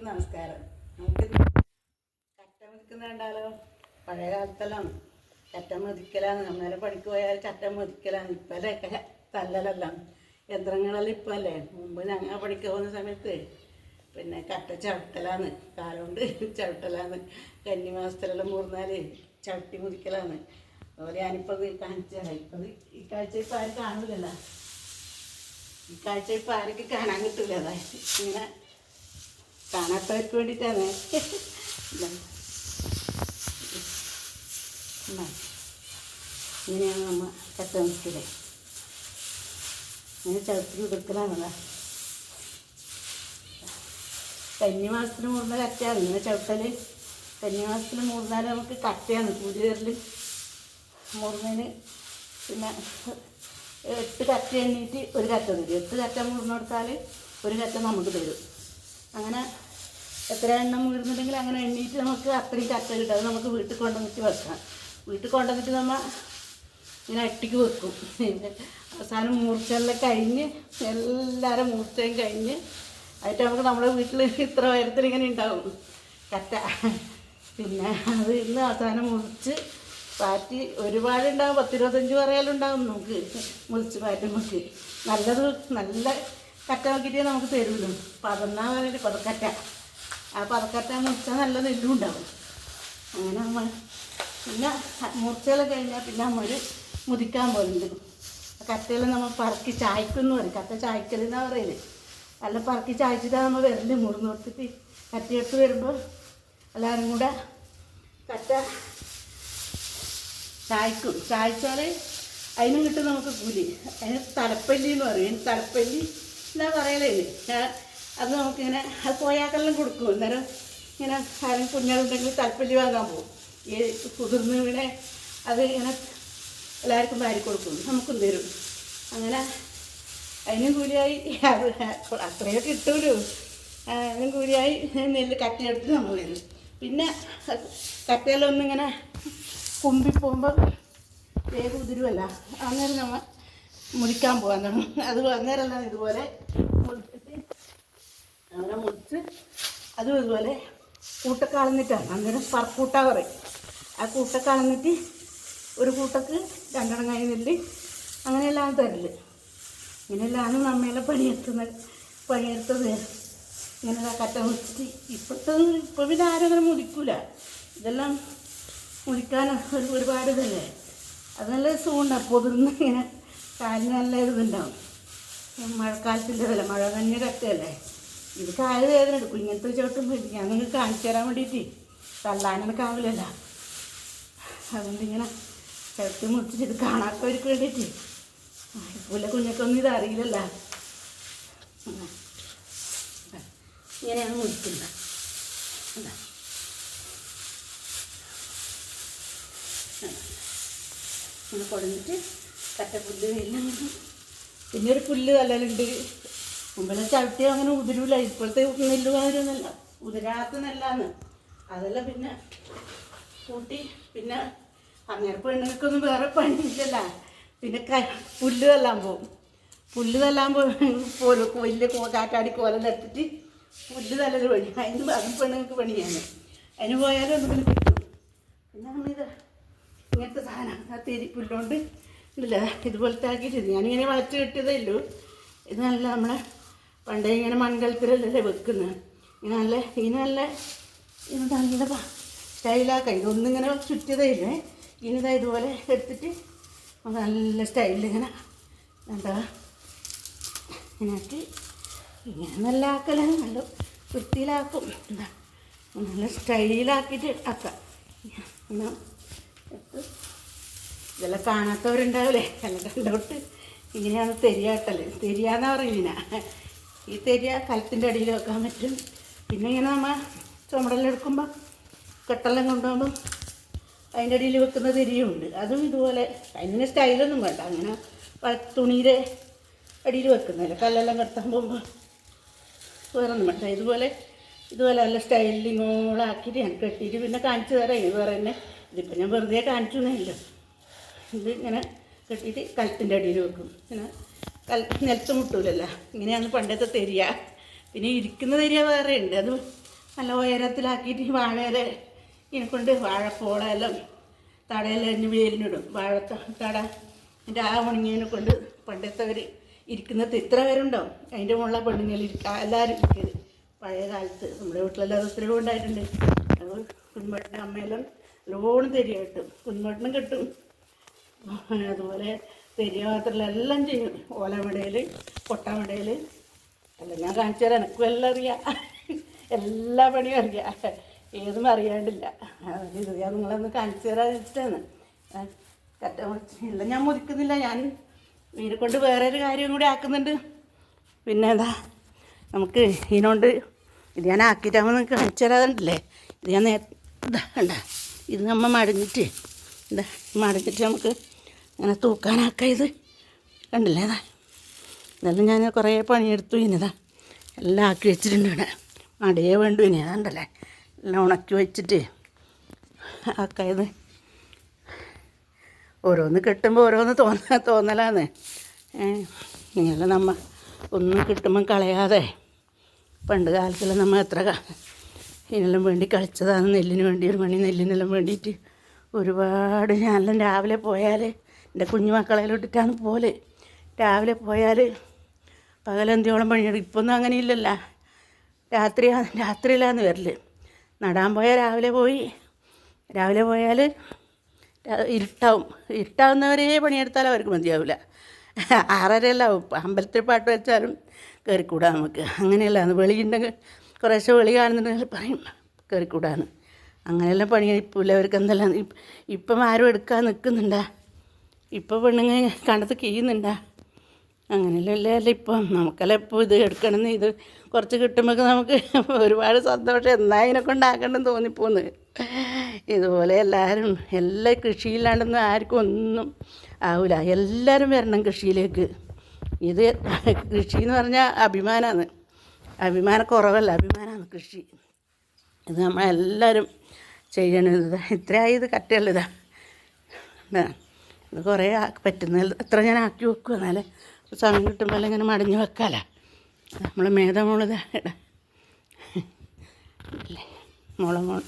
എല്ലാവർക്കും നമസ്കാരം. നമുക്ക് കറ്റ മെതിക്കുന്ന കണ്ടാലോ പഴയ കാലത്തെല്ലാം ചട്ടം മതിക്കലാണ് നമ്മളെ പണിക്ക് പോയാൽ കറ്റ മെതിക്കലാണ് ഇപ്പോഴൊക്കെ തല്ലലെല്ലാം. യന്ത്രങ്ങളെല്ലാം ഇപ്പം അല്ലേ മുമ്പ് ഞങ്ങൾ പണിക്ക് പോകുന്ന സമയത്ത് പിന്നെ കട്ട ചവിട്ടലാണ്. കാലുകൊണ്ട് ചവിട്ടലാണ്. കന്നി മാസത്തിലെല്ലാം മൂർന്നാൽ ചവിട്ടി മുതിക്കലാണ് അതുപോലെ ഞാനിപ്പോൾ ഇത് കാണിച്ചാൽ ഇപ്പം ഈ കാഴ്ച ഇപ്പം ആരും കാണില്ലല്ലോ ഈ കാഴ്ച ഇപ്പം ആരൊക്കെ കാണാൻ കിട്ടില്ല അതായത് ഇങ്ങനെ കാണാത്തവർക്ക് വേണ്ടിയിട്ടാണ്. ഇങ്ങനെയാണ് നമ്മൾ നിൽക്കൽ ഇങ്ങനെ ചതുപ്പിൽ കൊടുക്കലാണതാ കന്നി മാസത്തിന് മൂർന്ന കറ്റയാണ് ഇങ്ങനെ ചവിട്ടൽ കന്നി മാസത്തിന് മൂന്നാൽ നമുക്ക് കറ്റയാണ് കൂലിയേറിൽ മൂർന്നതിന് പിന്നെ എട്ട് കറ്റ എണ്ണീറ്റ് ഒരു കറ്റ തരും. എട്ട് കറ്റ മുറിഞ്ഞ് കൊടുത്താൽ ഒരു കറ്റ നമുക്ക് തരും. അങ്ങനെ എത്ര എണ്ണം വീഴുന്നുണ്ടെങ്കിൽ അങ്ങനെ എണ്ണീറ്റ് നമുക്ക് അത്രയും കറ്റ കിട്ടും. അത് നമുക്ക് വീട്ടിൽ കൊണ്ടുവന്നിട്ട് വെക്കാം. വീട്ടിൽ കൊണ്ടുവന്നിട്ട് നമ്മൾ ഇങ്ങനെ അട്ടിക്ക് വെക്കും. അവസാനം മൂർച്ചയെല്ലാം കഴിഞ്ഞ് എല്ലാവരും മൂർച്ചയും കഴിഞ്ഞ് അതിട്ട് നമുക്ക് നമ്മുടെ വീട്ടിൽ ഇത്ര ഉയരത്തിൽ ഇങ്ങനെ ഉണ്ടാവും. കറ്റ. പിന്നെ അത് ഇന്ന് അവസാനം മുറിച്ച് പാറ്റി ഒരുപാടുണ്ടാവും പത്തിരുപത്തഞ്ച് പറയാലുണ്ടാവും നമുക്ക് മുറിച്ച് പാറ്റി നമുക്ക് നല്ലത് നല്ല കറ്റ നോക്കിയിട്ടേ നമുക്ക് തരുള്ളൂ പതന്നാൽ പറഞ്ഞിട്ട് പതക്കറ്റ. ആ പതക്കറ്റ മുറിച്ചാൽ നല്ല നെല്ലും ഉണ്ടാവും. അങ്ങനെ നമ്മൾ പിന്നെ മുറിച്ചെല്ലാം കഴിഞ്ഞാൽ പിന്നെ നമ്മൾ മുതിക്കാൻ പോകുന്നുണ്ട് കറ്റയെല്ലാം നമ്മൾ പറക്കി ചായക്കെന്ന് പറയും. കറ്റ ചായക്കൽ എന്നാ പറയുന്നത് നല്ല പറക്കി ചായച്ചിട്ടാണ് നമ്മൾ വരൽ. മുറിന്ന് കൊടുത്തിട്ട് കറ്റയെടുത്ത് വരുമ്പോൾ എല്ലാവരും കൂടെ കറ്റ ചായക്കും. ചായച്ചാൽ അതിനും കിട്ടും നമുക്ക് കൂലി. അതിന് തലപ്പല്ലി എന്ന് പറയും തലപ്പല്ലി പറയലേ അത് നമുക്കിങ്ങനെ അത് പോയാക്കെല്ലാം കൊടുക്കും. അന്നേരം ഇങ്ങനെ ആരും കുഞ്ഞുങ്ങളുണ്ടെങ്കിൽ താല്പര്യം വാങ്ങാൻ പോകും. ഈ കുതിർന്ന് ഇങ്ങനെ അത് ഇങ്ങനെ എല്ലാവർക്കും വാരി കൊടുക്കും. നമുക്കും തരും. അങ്ങനെ അതിനും കൂലിയായി അത് അത്രയൊക്കെ കിട്ടൂലോ. അതിനും കൂലിയായി നെല്ല് കട്ടയെടുത്ത് നമ്മൾ തരും. പിന്നെ കട്ടയിലൊന്നിങ്ങനെ കുമ്പി പോകുമ്പോൾ വേഗം ഉതിരുമല്ല അന്നേരം നമ്മൾ മുറിക്കാൻ പോകാൻ തുടങ്ങും. അത് അന്നേരമല്ല ഇതുപോലെ മുറിച്ചിട്ട് അങ്ങനെ മുറിച്ച് അതും ഇതുപോലെ കൂട്ടക്കളഞ്ഞിട്ടാണ് അന്നേരം പറക്കൂട്ട പറയും. ആ കൂട്ടക്കളഞ്ഞിട്ട് ഒരു കൂട്ടക്ക് രണ്ടെണ്ണം കൈ നെല്ല്. അങ്ങനെയെല്ലാം തരൽ. ഇങ്ങനെയെല്ലാം നമ്മയെല്ലാം പണിയെടുത്തുന്നത് പണിയെടുത്തത്. ഇങ്ങനെ കറ്റ മുറിച്ചിട്ട് ഇപ്പോഴത്തെ ഇപ്പോൾ പിന്നെ ആരും അങ്ങനെ മുറിക്കൂല. ഇതെല്ലാം മുറിക്കാൻ ഒരു ഒരുപാട് ഇതല്ലേ? അത് നല്ല രസമുണ്ടാവും പൊതിർന്ന് ഇങ്ങനെ കാലിന് നല്ല ഇതുണ്ടാവും. മഴക്കാലത്തിന്റെ വില. മഴ തന്നെ കറ്റയല്ലേ ഇത് കാൽ വേദന എടുക്കും. ഇങ്ങനത്തെ ചോട്ടും ഞാൻ നിങ്ങൾക്ക് കാണിച്ചു തരാൻ വേണ്ടിയിട്ട് തള്ളാനൊക്കെ ആവില്ലല്ല അതുകൊണ്ട് ഇങ്ങനെ ചവിട്ടി മുറിച്ചിട്ട് ഇത് കാണാത്തവർക്ക് വേണ്ടിയിട്ട് ഇപ്പോലെ കുഞ്ഞൊക്കൊന്നും ഇത് അറിയില്ലല്ല. ഇങ്ങനെയാണ് മുറിക്കുന്നത്. എന്താ ഇങ്ങനെ കുഴഞ്ഞിട്ട് കറ്റപ്പുല്ല് എല്ലാം പിന്നെ ഒരു പുല്ല് തല്ലലുണ്ട് മുമ്പിലെ ചവിട്ടി അങ്ങനെ ഉതിരൂല ഇപ്പോഴത്തെ നെല്ലുകാരൊന്നല്ല ഉതിരാത്ത നെല്ലാണ്. അതെല്ലാം പിന്നെ കൂട്ടി പിന്നെ അങ്ങനെ പെണ്ണുങ്ങൾക്കൊന്നും വേറെ പണിയില്ലല്ല. പിന്നെ ക പുല്ല് തല്ലാൻ പോകും പുല്ല് തല്ലാൻ പോലും വലിയ കാറ്റാടി കോലെടുത്തിട്ട് പുല്ല് തല്ലൊരു പണി. അതിന് അതും പെണ്ണുങ്ങൾക്ക് പണിയാണ്. അതിന് പോയാലും എന്തെങ്കിലും കിട്ടും. പിന്നെ നമ്മളിത് ഇങ്ങനത്തെ സാധനം തിരി പുല്ലുകൊണ്ട് ഇല്ല? ഇതുപോലത്തെ ആക്കിയിട്ട് ഞാനിങ്ങനെ വളച്ച് കിട്ടിയതേ ഉള്ളൂ. ഇത് നല്ല നമ്മളെ പണ്ടേ ഇങ്ങനെ മൺകലത്തിലല്ലേ വെക്കുന്നത് ഇങ്ങനെ നല്ല ഈ നല്ല ഇത് നല്ല സ്റ്റൈലാക്കാം. ഇതൊന്നിങ്ങനെ ചുറ്റിയതേ ഇല്ലേ? ഇനിതാ ഇതുപോലെ എടുത്തിട്ട് നല്ല സ്റ്റൈലിൽ ഇങ്ങനെ എന്താ ഇങ്ങനെ ആക്കി. ഇങ്ങനെ നല്ല ആക്കലാണ് നല്ല വൃത്തിയിലാക്കും. എന്താ നല്ല സ്റ്റൈലാക്കിയിട്ട് ആക്കാം. എന്നാ എടുത്ത് ഇതെല്ലാം കാണാത്തവരുണ്ടാവില്ലേ? എല്ലാം കണ്ടോട്ട്. ഇങ്ങനെയാണ് തെരിയാട്ടൽ തെരിയാന്ന് പറയുന്ന ഈ തെരിയ കലത്തിന്റെ അടിയിൽ വെക്കാൻ പറ്റും. പിന്നെ ഇങ്ങനെ നമ്മൾ ചുമടെല്ലാം കെട്ടെല്ലാം കൊണ്ടുപോകുമ്പം അതിന്റെ അടിയിൽ വെക്കുന്ന തെരിയുമുണ്ട് അതും ഇതുപോലെ അതിന് സ്റ്റൈലൊന്നും വേണ്ട. അങ്ങനെ തുണിയുടെ അടിയിൽ വെക്കുന്നതല്ലേ കല്ലെല്ലാം കെട്ടാൻ പോകുമ്പോൾ വേറെ ഒന്നും വേണ്ട. ഇതുപോലെ ഇതുപോലെ നല്ല സ്റ്റൈലിങ്ങോളാക്കിയിട്ട് ഞാൻ കെട്ടിയിട്ട് പിന്നെ കാണിച്ചു തരാം. ഇത് വേറെ തന്നെ. ഇതിപ്പോൾ ഞാൻ വെറുതെ കാണിച്ചു എന്നല്ലോ ഇത് ഇങ്ങനെ കെട്ടിയിട്ട് കലത്തിന്റെ അടിയിൽ വെക്കും. പിന്നെ കൽ നിലത്ത് മുട്ടൂലല്ല. ഇങ്ങനെയാണ് പണ്ടത്തെ തെരിയ. പിന്നെ ഇരിക്കുന്ന തെരിയ വേറെ ഉണ്ട്. അത് നല്ല ഉയരത്തിലാക്കിയിട്ട് വാഴയില ഇതിനെ കൊണ്ട് വാഴപ്പോളെല്ലാം തടയിലരിഞ്ഞ് വേലിനിടും. വാഴ തട എന്റെ ആ ഉണങ്ങിയതിനെ കൊണ്ട് പണ്ടത്തവർ ഇരിക്കുന്നത് ഇത്ര പേരുണ്ടാവും അതിന്റെ മുകളിലെ പെണ്ണുങ്ങൾ ഇരിക്കുക എല്ലാവരും ഇരിക്കരുത് പഴയ കാലത്ത് നമ്മുടെ വീട്ടിലെല്ലാം എത്രയോ ഉണ്ടായിട്ടുണ്ട്. അത് കുഞ്ഞുമേട്ടന്റെ അമ്മയെല്ലാം ലോണ് തരിക കിട്ടും. കുഞ്ഞുമേട്ടനും കിട്ടും. അതുപോലെ പെരിയ മാത്രമല്ല ചെയ്യും. ഓലമടയിൽ പൊട്ടമിടയിൽ അല്ല ഞാൻ കാണിച്ചു തരാം. എനിക്കും എല്ലാം അറിയാം. എല്ലാ പണിയും അറിയാം. ഏതും അറിയാണ്ടില്ല. ഇത് ഞാൻ നിങ്ങളൊന്ന് കാണിച്ചു തരാൻ വെച്ചിട്ടാണ്. കറ്റ മുറിച്ച്. ഇല്ല ഞാൻ മുറിക്കുന്നില്ല. ഞാൻ ഇതിനെ കൊണ്ട് വേറെ ഒരു കാര്യം കൂടി ആക്കുന്നുണ്ട്. പിന്നെ എന്താ? നമുക്ക് ഇതിനോണ്ട് ഇത് ഞാൻ ആക്കിയിട്ടാകുമ്പോൾ നിങ്ങൾക്ക് കാണിച്ചു തരാതുണ്ടല്ലേ ഇത് ഞാൻ നേ ഇത് നമ്മൾ മടഞ്ഞിട്ട് ഇതാ മടഞ്ഞിട്ട് നമുക്ക് ഇങ്ങനെ തൂക്കാനാക്കാം ഇത് കണ്ടില്ലേ അതാ? ഇതെല്ലാം ഞാൻ കുറേ പണിയെടുത്തു ഇനിതാ. എല്ലാം ആക്കി വെച്ചിട്ടുണ്ട് ഇവിടെ. മടിയേ വേണ്ടു ഇനി അതുണ്ടല്ലേ? എല്ലാം ഉണക്കി വെച്ചിട്ട് ആക്കായത്. ഓരോന്ന് കിട്ടുമ്പോൾ ഓരോന്ന് തോന്ന തോന്നലാന്ന്. ഇങ്ങനെ നമ്മൾ ഒന്നും കിട്ടുമ്പം കളയാതെ. പണ്ട് കാലത്തെല്ലാം നമ്മൾ എത്ര ഇതിനെല്ലാം വേണ്ടി കളിച്ചതാണ് നെല്ലിന് വേണ്ടി ഒരു മണി നെല്ലിനെല്ലാം വേണ്ടിയിട്ട് ഒരുപാട് ഞാനെല്ലാം രാവിലെ പോയാൽ എന്റെ കുഞ്ഞു മക്കളെല്ലാം ഇട്ടിട്ടാണ് പോൽ രാവിലെ പോയാൽ പകലെന്തോളം പണിയെടുക്കും ഇപ്പൊന്നും അങ്ങനെ ഇല്ലല്ല രാത്രി രാത്രിയിലാന്ന് വരൽ. നടാൻ പോയാൽ രാവിലെ പോയി. രാവിലെ പോയാൽ ഇരുട്ടാവും. ഇരുട്ടാവുന്നവരേ പണിയെടുത്താൽ അവർക്ക് മതിയാവില്ല ആറരയല്ല അമ്പലത്തിൽ പാട്ട് വെച്ചാലും കയറിക്കൂടാ നമുക്ക്. അങ്ങനെയല്ല. അന്ന് വെളിയുണ്ടെങ്കിൽ കുറേശ്ശെ വെളി കാണുന്നുണ്ടെങ്കിൽ പറയും കയറിക്കൂടാന്ന് അങ്ങനെയെല്ലാം പണി കഴിപ്പില്ല അവർക്ക് എന്തെല്ലാം ഇപ്പം ആരും എടുക്കാൻ നിൽക്കുന്നുണ്ടാ ഇപ്പം പെണ്ണുങ്ങൾ കണ്ടത്ത് കീയുന്നുണ്ടാ? അങ്ങനെയല്ലേ അല്ല ഇപ്പം? നമുക്കെല്ലാം ഇപ്പോൾ ഇത് എടുക്കണമെന്ന് ഇത് കുറച്ച് കിട്ടുമ്പോൾ നമുക്ക് ഒരുപാട് സന്തോഷം എന്നാ ഇതിനെ കൊണ്ടാക്കണമെന്ന് തോന്നിപ്പോന്ന്. ഇതുപോലെ എല്ലാവരും എല്ലാ കൃഷിയില്ലാണ്ടൊന്നും ആർക്കും ഒന്നും ആവില്ല എല്ലാവരും വരണം കൃഷിയിലേക്ക്. ഇത് കൃഷി എന്ന് പറഞ്ഞാൽ അഭിമാനമാണ് അഭിമാനക്കുറവല്ല അഭിമാനമാണ് കൃഷി. ഇത് നമ്മളെല്ലാവരും ചെയ്യണത്. ഇത്ര ആയത് ഇത് കുറേ പറ്റുന്ന എത്ര ഞാൻ ആക്കി വെക്കും. എന്നാലേ സമയം കിട്ടുമ്പോൾ ഇങ്ങനെ മടഞ്ഞ് വെക്കാലോ. നമ്മൾ മേധ മുളക് ഇടാം മുള മുള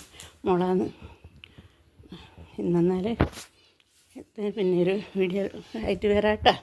മുളന്ന്. ഇന്നെന്നാൽ പിന്നെ ഒരു വീഡിയോ ആയിട്ട് വരാം കേട്ടോ